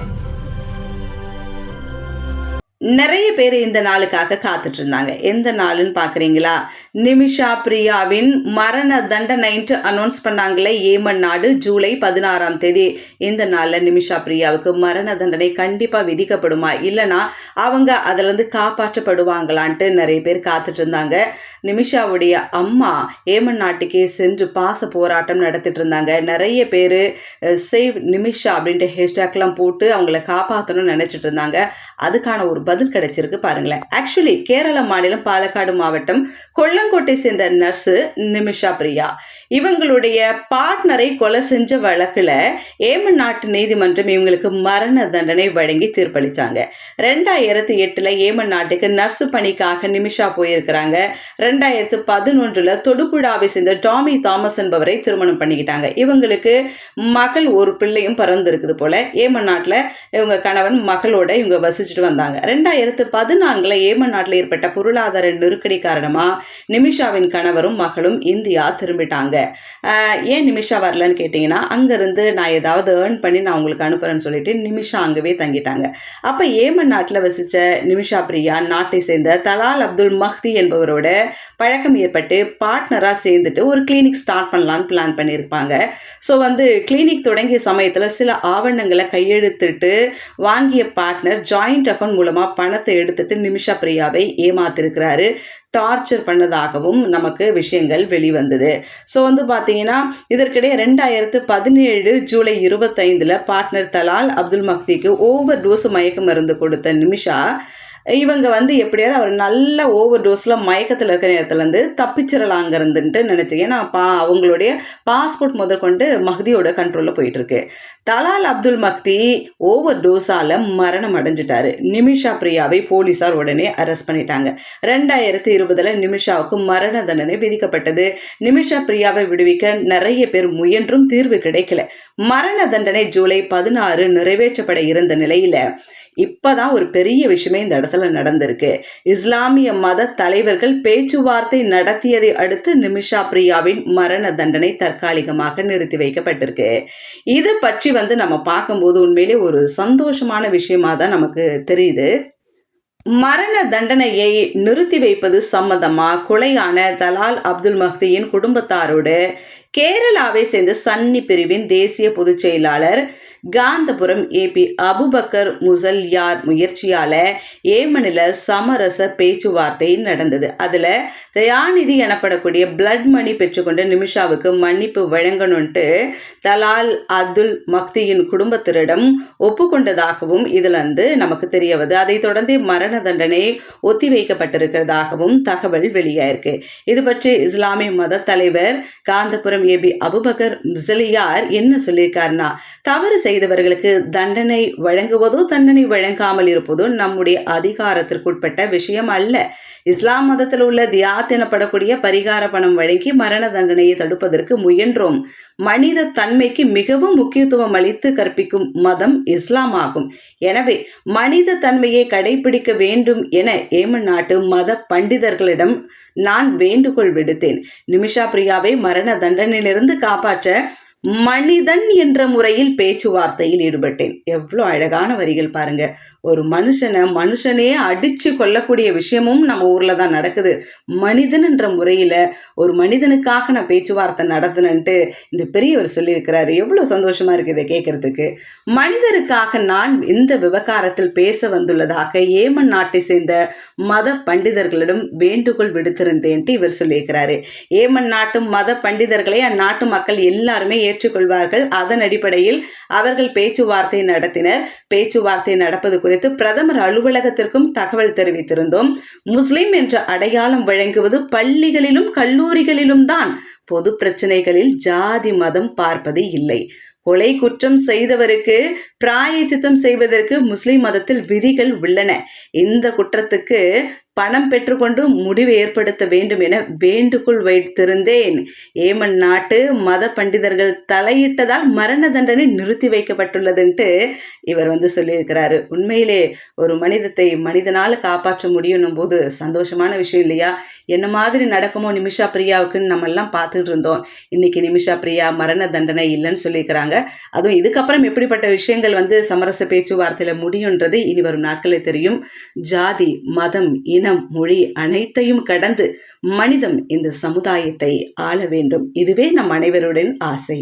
Thank you. நிறைய பேர் இந்த நாளுக்காக காத்துட்டு இருந்தாங்க எந்த நாளுன்னு பார்க்குறீங்களா நிமிஷா பிரியாவின் மரண தண்டனைன்ட்டு அனௌன்ஸ் பண்ணாங்களே ஏமன் நாடு ஜூலை பதினாறாம் தேதி. இந்த நாளில் நிமிஷா பிரியாவுக்கு மரண தண்டனை கண்டிப்பாக விதிக்கப்படுமா? இல்லைனா அவங்க அதுலேருந்து காப்பாற்றப்படுவாங்களான்ட்டு நிறைய பேர் காத்துட்டு இருந்தாங்க நிமிஷாவுடைய அம்மா ஏமன் நாட்டுக்கே சென்று பாச போராட்டம் நடத்திட்டு இருந்தாங்க நிறைய பேர் சேவ் நிமிஷா அப்படின்ட்டு ஹேஷ்டேக்லாம் போட்டு அவங்கள காப்பாற்றணும்னு நினச்சிட்டு இருந்தாங்க அதுக்கான ஒரு பதில் கிடைச்சிருக்கு பாருங்களேன். ஆக்சுவலி கேரள மாநிலம் பாலக்காடு மாவட்டம் கொல்லங்கோட்டை சேர்ந்த நர்ஸு நிமிஷா பிரியா. இவங்களுடைய பார்ட்னரை கொலை செஞ்ச வழக்கில் ஏமன் நாட்டு நீதிமன்றம் இவங்களுக்கு மரண தண்டனை வழங்கி தீர்ப்பளித்தாங்க ரெண்டாயிரத்தி எட்டில் ஏமன் நாட்டுக்கு நர்ஸு பணிக்காக நிமிஷா போயிருக்கிறாங்க. ரெண்டாயிரத்து பதினொன்றில் தொடுபுழாவை சேர்ந்த டாமி தாமஸ் என்பவரை திருமணம் பண்ணிக்கிட்டாங்க. இவங்களுக்கு மகள் ஒரு பிள்ளையும் பிறந்திருக்குது போல. ஏமன் நாட்டில் இவங்க கணவன் மகளோட இவங்க வசிச்சுட்டு வந்தாங்க. ரெண்டாயிரத்து பதினான்கில் ஏமன் நாட்டில் ஏற்பட்ட பொருளாதார நெருக்கடி காரணமாக நிமிஷாவின் கணவரும் மகளும் இந்தியா திரும்பிட்டாங்க. ஏன் நிமிஷா வரலன்னு கேட்டிங்கன்னா அங்கேருந்து நான் ஏதாவது ஏர்ன் பண்ணி நான் உங்களுக்கு அனுப்புகிறேன்னு சொல்லிட்டு நிமிஷா அங்கவே தங்கிட்டாங்க. அப்போ ஏமன் நாட்டில் வசித்த நிமிஷா பிரியா நாட்டை சேர்ந்த தலால் அப்துல் மஹ்தி என்பவரோட பழக்கம் ஏற்பட்டு பார்ட்னராக சேர்ந்துட்டு ஒரு கிளினிக் ஸ்டார்ட் பண்ணலான்னு பிளான் பண்ணியிருப்பாங்க. ஸோ வந்து கிளினிக் தொடங்கிய சமயத்தில் சில ஆவணங்களை கையெழுத்திட்டு வாங்கிய பார்ட்னர் ஜாயிண்ட் அக்கௌண்ட் மூலமாக பணத்தை எடுத்துட்டு நிமிஷா பிரியாவை ஏமாத்திருக்கிறாரு. டார்ச்சர் பண்ணதாகவும் நமக்கு விஷயங்கள் வெளிவந்தது. ஸோ வந்து பார்த்தீங்கன்னா இதற்கிடையே ரெண்டாயிரத்து பதினேழு ஜூலை இருபத்தைந்தில் பார்ட்னர் தலால் அப்துல் மக்திக்கு ஓவர் டோஸ் மயக்க மருந்து கொடுத்த நிமிஷா இவங்க வந்து எப்படியாவது அவர் நல்ல ஓவர் டோஸில் மயக்கத்தில் இருக்கிற நேரத்துலேருந்து தப்பிச்சிடலாங்கிறதுன்ட்டு நினச்சி ஏன்னா பா அவங்களுடைய பாஸ்போர்ட் முதற்கொண்டு மஹ்தியோட கண்ட்ரோலில் போயிட்டுருக்கு. தலால் அப்துல் மக்தி ஓவர் டோஸால் மரணம் அடைஞ்சிட்டாரு. நிமிஷா பிரியாவை போலீஸார் உடனே அரெஸ்ட் பண்ணிட்டாங்க. ரெண்டாயிரத்தி இருபதில் நிமிஷாவுக்கு மரண தண்டனை விதிக்கப்பட்டது. நிமிஷா பிரியாவை விடுவிக்க நிறைய பேர் முயன்றும் தீர்வு கிடைக்கல. மரண தண்டனை ஜூலை பதினாறு நிறைவேற்றப்பட இருந்த நிலையில் இப்பதான் ஒரு பெரிய விஷயமே இந்த இடத்துல நடந்திருக்கு. இஸ்லாமிய மத தலைவர்கள் பேச்சுவார்த்தை நடத்தியதை அடுத்து நிமிஷா பிரியாவின் மரண தண்டனை தற்காலிகமாக நிறுத்தி வைக்கப்பட்டிருக்கு. இது பற்றி வந்து நம்ம பார்க்கும்போது உண்மையிலே ஒரு சந்தோஷமான விஷயமா தான் நமக்கு தெரியுது. மரண தண்டனையை நிறுத்தி வைப்பது சம்மந்தமா கொலையான தலால் அப்துல் மஹ்தியின் குடும்பத்தாரோடு கேரளாவை சேர்ந்த சன்னி பிரிவின் தேசிய பொதுச் செயலாளர் காந்தபுரம் ஏபி அபுபக்கர் முசல்யார் முயற்சியால ஏமனில் சமரச பேச்சுவார்த்தை நடந்தது. அதுல தயாநிதி எனப்படக்கூடிய பிளட் மணி பெற்றுக்கொண்ட நிமிஷாவுக்கு மன்னிப்பு வழங்கணும்ட்டு தலால் அப்துல் மக்தியின் குடும்பத்தினரிடம் ஒப்புக்கொண்டதாகவும் இதுல இருந்து நமக்கு தெரிய வருது அதை தொடர்ந்து மரண தண்டனை ஒத்திவைக்கப்பட்டிருக்கிறதாகவும் தகவல் வெளியாயிருக்கு. இது பற்றி இஸ்லாமிய மத தலைவர் காந்தபுரம் ஏபி அபுபக்கர் முசலியார் என்ன சொல்லியிருக்காருன்னா தவறு செய்தவர்களுக்கு தண்டனை வழங்குவதோ தண்டனை வழங்காமல் இருப்பதோ நம்முடைய அதிகாரத்திற்குட்பட்ட விஷயம் அல்ல. இஸ்லாம் மதத்தில் உள்ள தியாத் எனப்படக்கூடிய பரிகார பணம் வழங்கி மரண தண்டனையை தடுப்பதற்கு முயன்றோம். மனித தன்மைக்கு மிகவும் முக்கியத்துவம் அளித்து கற்பிக்கும் மதம் இஸ்லாம் ஆகும். எனவே மனித தன்மையை கடைபிடிக்க வேண்டும் என ஏமன் நாட்டு மத பண்டிதர்களிடம் நான் வேண்டுகோள் விடுத்தேன். நிமிஷா பிரியாவை மரண தண்டனை கடனிலிருந்து காப்பாற்ற மனிதன் என்ற முறையில் பேச்சுவார்த்தையில் ஈடுபட்டேன். எவ்வளோ அழகான வரிகள் பாருங்க. ஒரு மனுஷனை மனுஷனே அடிச்சு கொல்லக்கூடிய விஷயமும் நம்ம ஊர்ல தான் நடக்குது. மனிதன் என்ற முறையில ஒரு மனிதனுக்காக நான் பேச்சுவார்த்தை நடத்தினன்ட்டு இந்த பெரியவர் சொல்லியிருக்கிறாரு. எவ்வளோ சந்தோஷமா இருக்கு இதை கேட்கறதுக்கு. மனிதருக்காக நான் இந்த விவகாரத்தில் பேச வந்துள்ளதாக ஏமன் நாட்டை சேர்ந்த மத பண்டிதர்களிடம் வேண்டுகோள் விடுத்திருந்தேன்ட்டு இவர் சொல்லியிருக்கிறாரு. ஏமன் நாட்டு மத பண்டிதர்களை அந்நாட்டு மக்கள் எல்லாருமே ஏற்றுக்கொள்வார்கள். அதன் அடிப்படையில் அவர்கள் பேச்சுவார்த்தை நடத்தினர். பேச்சுவார்த்தை நடப்பது குறித்து பிரதமர் அலுவலகத்திற்கும் தகவல் தெரிவித்திருந்தோம். முஸ்லிம் என்ற அடையாளம் வழங்குவது பள்ளிகளிலும் கல்லூரிகளிலும் தான். பொது பிரச்சனைகளில் ஜாதி மதம் பார்ப்பது இல்லை. கொலை குற்றம் செய்தவருக்கு பிராயச்சித்தம் செய்வதற்கு முஸ்லிம் மதத்தில் விதிகள் உள்ளன. இந்த குற்றத்துக்கு பணம் பெற்றுக்கொண்டு முடிவு ஏற்படுத்த வேண்டும் என வேண்டுகோள் வைத்திருந்தேன். ஏமன் நாட்டு மத பண்டிதர்கள் தலையிட்டதால் மரண தண்டனை நிறுத்தி வைக்கப்பட்டுள்ளதுன்ட்டு இவர் வந்து சொல்லியிருக்கிறாரு. உண்மையிலே ஒரு மனிதத்தை மனிதனால் காப்பாற்ற முடியும் போது சந்தோஷமான விஷயம் இல்லையா? என்ன மாதிரி நடக்குமோ நிமிஷா பிரியாவுக்குன்னு நம்ம எல்லாம் பார்த்துட்டு இருந்தோம். இன்னைக்கு நிமிஷா பிரியா மரண தண்டனை இல்லைன்னு சொல்லியிருக்கிறாங்க. அதுவும் இதுக்கப்புறம் எப்படிப்பட்ட விஷயங்கள் வந்து சமரச பேச்சுவார்த்தையில் முடியுன்றது இனி வரும் நாட்களில் தெரியும். ஜாதி மதம் இனம் இனம் மொழி அனைத்தையும் கடந்து மனிதம் இந்த சமுதாயத்தை ஆள வேண்டும். இதுவே நம் அனைவருடன் ஆசை.